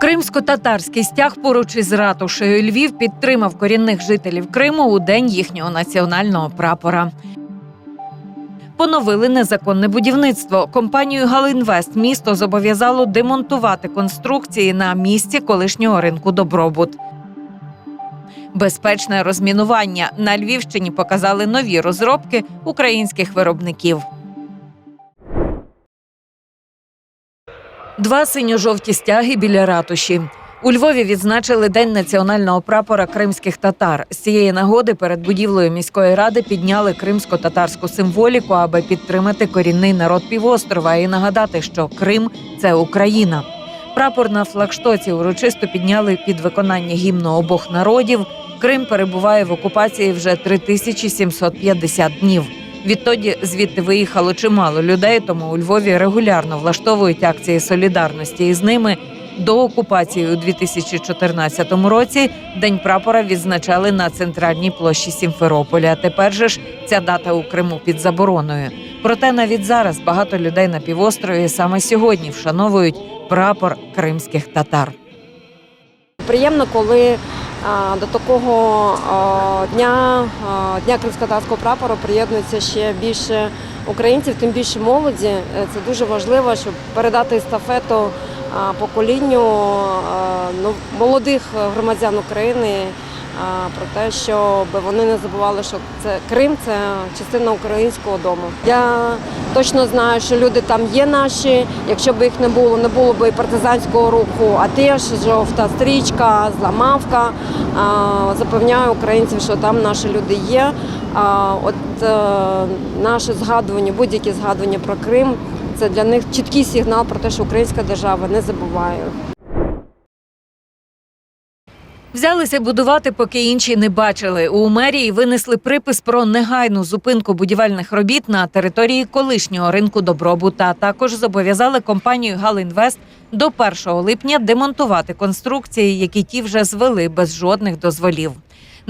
Кримсько-татарський стяг поруч із ратушею Львів підтримав корінних жителів Криму у день їхнього національного прапора. Поновили незаконне будівництво. Компанію Галінвест місто зобов'язало демонтувати конструкції на місці колишнього ринку Добробут. Безпечне розмінування на Львівщині показали нові розробки українських виробників. Два синьо-жовті стяги біля ратуші. У Львові відзначили День національного прапора кримських татар. З цієї нагоди перед будівлею міської ради підняли кримсько-татарську символіку, аби підтримати корінний народ півострова і нагадати, що Крим це Україна. Прапор на флагштоці урочисто підняли під виконання гімну обох народів. Крим перебуває в окупації вже 3750 днів. Відтоді звідти виїхало чимало людей, тому у Львові регулярно влаштовують акції солідарності із ними. До окупації у 2014 році День прапора відзначали на центральній площі Сімферополя. Тепер же ж ця дата у Криму під забороною. Проте навіть зараз багато людей на півострові саме сьогодні вшановують прапор кримських татар. Приємно, коли до такого дня, дня кримськотарського прапору приєднується ще більше українців, тим більше молоді. Е, Це дуже важливо, щоб передати естафету поколінню ну, молодих громадян України про те, щоб вони не забували, що це Крим це частина українського дому. Я точно знаю, що люди там є наші. Якщо б їх не було, не було б і партизанського руху, а теж жовта стрічка, зламавка. Запевняю українців, що там наші люди є. От е, наше згадування, будь-які згадування про Крим, це для них чіткий сигнал про те, що українська держава не забуває. Взялися будувати, поки інші не бачили. У мерії винесли припис про негайну зупинку будівельних робіт на території колишнього ринку добробута. Також зобов'язали компанію Галінвест до 1 липня демонтувати конструкції, які ті вже звели без жодних дозволів.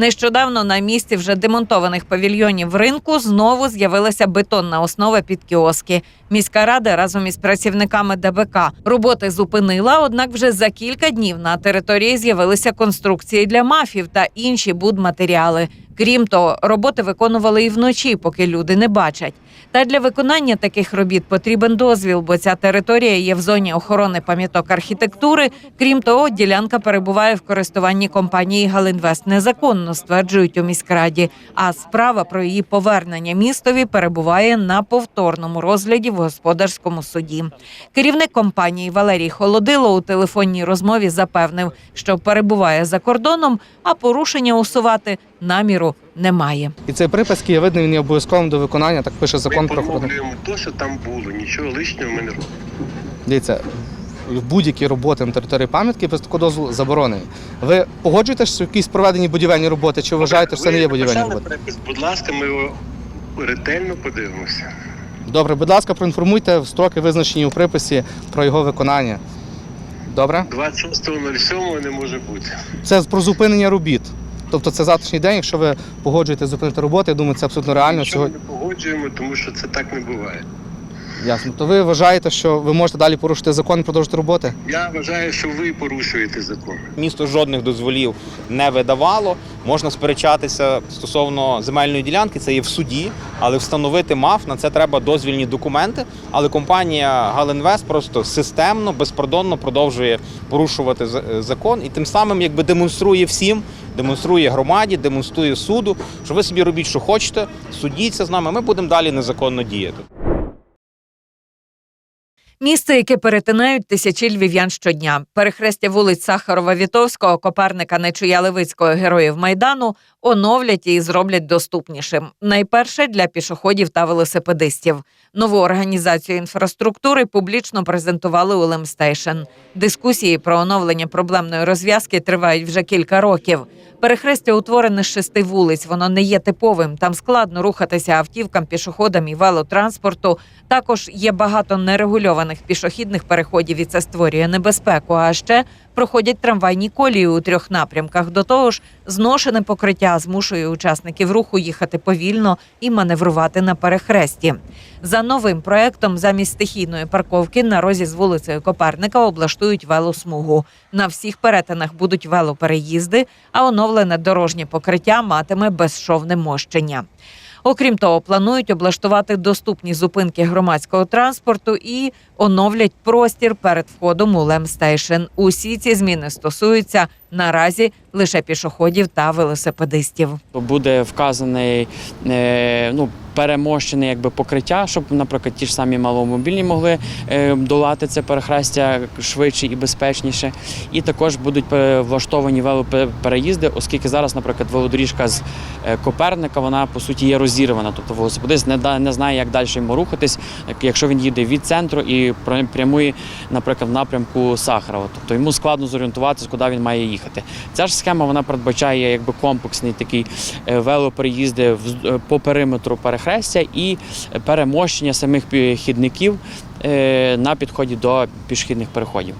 Нещодавно на місці вже демонтованих павільйонів ринку знову з'явилася бетонна основа під кіоски. Міська рада разом із працівниками ДБК роботи зупинила. Однак, вже за кілька днів на території з'явилися конструкції для мафів та інші будматеріали. Крім того, роботи виконували і вночі, поки люди не бачать. Та для виконання таких робіт потрібен дозвіл, бо ця територія є в зоні охорони пам'яток архітектури. Крім того, ділянка перебуває в користуванні компанії Галінвест незаконно, стверджують у міськраді. А справа про її повернення містові перебуває на повторному розгляді в господарському суді. Керівник компанії Валерій Холодило у телефонній розмові запевнив, що перебуває за кордоном, а порушення усувати наміру немає. І цей припис є видний, він є обов'язковим до виконання, так пише закон Ми про охорону. поновлюємо те, що там було, нічого лишнього ми не робимо. Дивіться, будь-які роботи на території пам'ятки без такого дозволу заборонені. Ви погоджуєтеся, що якісь проведені будівельні роботи, чи вважаєте, що це не є будівельні роботи? припис, Будь ласка, ми його ретельно подивимося. Добре, будь ласка, проінформуйте в строки, визначені у приписі про його виконання. Добре? 26.07 не може бути. Це про зупинення робіт. Тобто це завтрашній день, якщо ви погоджуєте зупинити роботи, я думаю, це абсолютно реально. Сьогодні не погоджуємо, тому що це так не буває. Ясно. То ви вважаєте, що ви можете далі порушити закон і продовжити роботи? Я вважаю, що ви порушуєте закон. Місто жодних дозволів не видавало. Можна сперечатися стосовно земельної ділянки, це є в суді, але встановити МАФ на це треба дозвільні документи. Але компанія Галінвест просто системно, безпардонно продовжує порушувати закон і тим самим якби демонструє всім, демонструє громаді, демонструє суду, що ви собі робіть, що хочете, судіться з нами. Ми будемо далі незаконно діяти. Місце, яке перетинають тисячі львів'ян щодня. Перехрестя вулиць Сахарова Вітовського, Коперника Нечуя Левицького героїв Майдану оновлять і зроблять доступнішим. Найперше для пішоходів та велосипедистів. Нову організацію інфраструктури публічно презентували у Лемстейшн. Дискусії про оновлення проблемної розв'язки тривають вже кілька років. Перехрестя утворене з шести вулиць. Воно не є типовим. Там складно рухатися автівкам, пішоходам і велотранспорту. Також є багато нерегульованих пішохідних переходів, і це створює небезпеку. А ще проходять трамвайні колії у трьох напрямках. До того ж, зношене покриття змушує учасників руху їхати повільно і маневрувати на перехресті. За новим проектом, замість стихійної парковки на розі з вулицею Коперника облаштують велосмугу. На всіх перетинах будуть велопереїзди, а оновлене дорожнє покриття матиме безшовне мощення. Окрім того, планують облаштувати доступні зупинки громадського транспорту і оновлять простір перед входом у Лемстейшн. Усі ці зміни стосуються наразі лише пішоходів та велосипедистів. буде вказаний е, ну, перемощене якби покриття, щоб, наприклад, ті ж самі маломобільні могли е, долати це перехрестя швидше і безпечніше. І також будуть е, влаштовані велопереїзди, оскільки зараз, наприклад, велодоріжка з Коперника, вона по суті є розірвана. Тобто велосипедист не, не знає, як далі йому рухатись, якщо він їде від центру і пря- прямує, наприклад, в напрямку Сахарова. Тобто йому складно зорієнтуватися, куди він має їхати. Ця ж схема вона передбачає якби комплексний такий е, велопереїзди вз- е, по периметру перехрестя і перемощення самих пішохідників е, на підході до пішохідних переходів.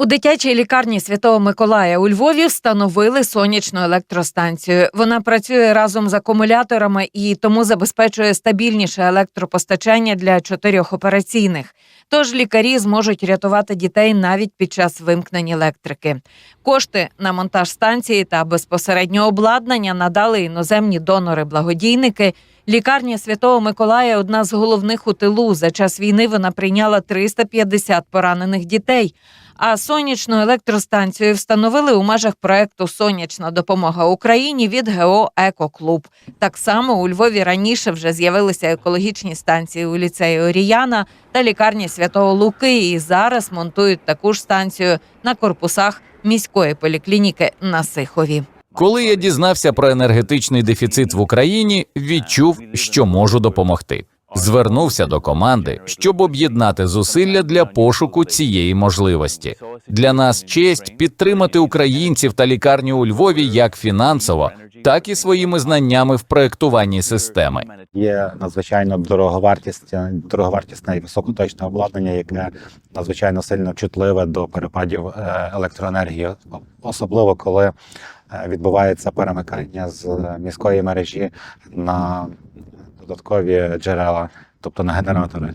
У дитячій лікарні Святого Миколая у Львові встановили сонячну електростанцію. Вона працює разом з акумуляторами і тому забезпечує стабільніше електропостачання для чотирьох операційних. Тож лікарі зможуть рятувати дітей навіть під час вимкнень електрики. Кошти на монтаж станції та безпосередньо обладнання надали іноземні донори-благодійники. Лікарня Святого Миколая одна з головних у тилу. За час війни вона прийняла 350 поранених дітей. А сонячну електростанцію встановили у межах проекту Сонячна допомога Україні від ГО Екоклуб. Так само у Львові раніше вже з'явилися екологічні станції у ліцеї Оріяна та лікарні Святого Луки. І зараз монтують таку ж станцію на корпусах міської поліклініки на Сихові. Коли я дізнався про енергетичний дефіцит в Україні, відчув, що можу допомогти. Звернувся до команди, щоб об'єднати зусилля для пошуку цієї можливості. Для нас честь підтримати українців та лікарню у Львові як фінансово, так і своїми знаннями в проектуванні системи. Є надзвичайно дороговартісне, дороговартісне і високоточне обладнання, яке надзвичайно сильно чутливе до перепадів е, електроенергії, особливо коли е, відбувається перемикання з міської мережі на додаткові джерела, тобто на генератори.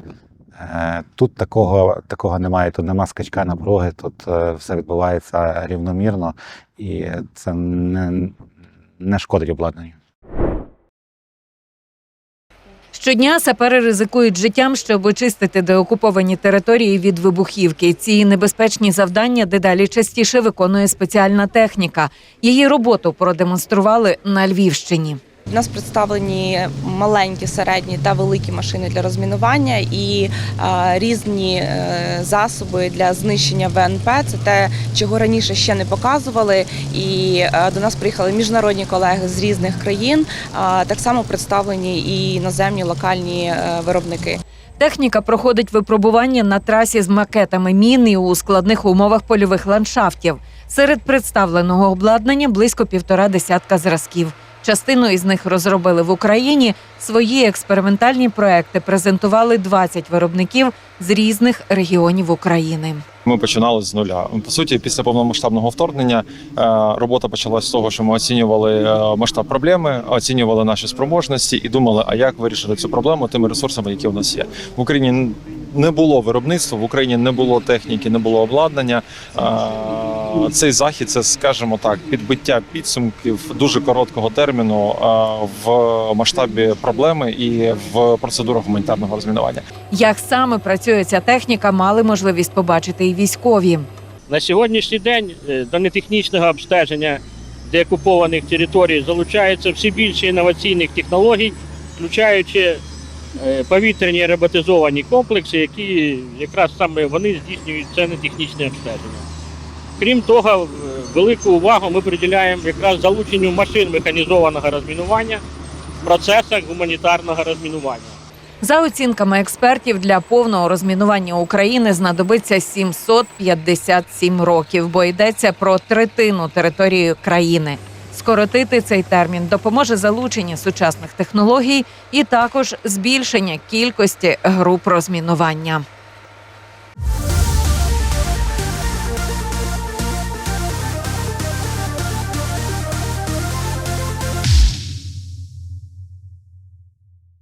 Е, Тут такого, такого немає, тут нема скачка напруги, тут е, все відбувається рівномірно і це не, не шкодить обладнанню. Щодня сапери ризикують життям, щоб очистити деокуповані території від вибухівки. Ці небезпечні завдання дедалі частіше виконує спеціальна техніка. Її роботу продемонстрували на Львівщині. У нас представлені маленькі, середні та великі машини для розмінування і різні е, засоби для знищення ВНП. Це те, чого раніше ще не показували. І е, до нас приїхали міжнародні колеги з різних країн. Так само представлені і іноземні локальні е, виробники. Техніка проходить випробування на трасі з макетами мін і у складних умовах польових ландшафтів. Серед представленого обладнання близько півтора десятка зразків. Частину із них розробили в Україні. Свої експериментальні проекти презентували 20 виробників з різних регіонів України. Ми починали з нуля. По суті, після повномасштабного вторгнення е, робота почалась з того, що ми оцінювали е, масштаб проблеми, оцінювали наші спроможності і думали, а як вирішити цю проблему тими ресурсами, які у нас є в Україні. Не було виробництва в Україні, не було техніки, не було обладнання. Е, Цей захід це, скажімо так, підбиття підсумків дуже короткого терміну е, в масштабі проблеми і в процедурах гуманітарного розмінування. Як саме працює ця техніка, мали можливість побачити і військові. На сьогоднішній день е, до нетехнічного обстеження деокупованих територій залучаються всі більше інноваційних технологій, включаючи повітряні роботизовані комплекси, які якраз саме вони здійснюють це нетехнічне обстеження. Крім того, велику увагу ми приділяємо якраз залученню машин механізованого розмінування в процесах гуманітарного розмінування. За оцінками експертів, для повного розмінування України знадобиться 757 років, бо йдеться про третину території країни. Скоротити цей термін допоможе залучення сучасних технологій і також збільшення кількості груп розмінування.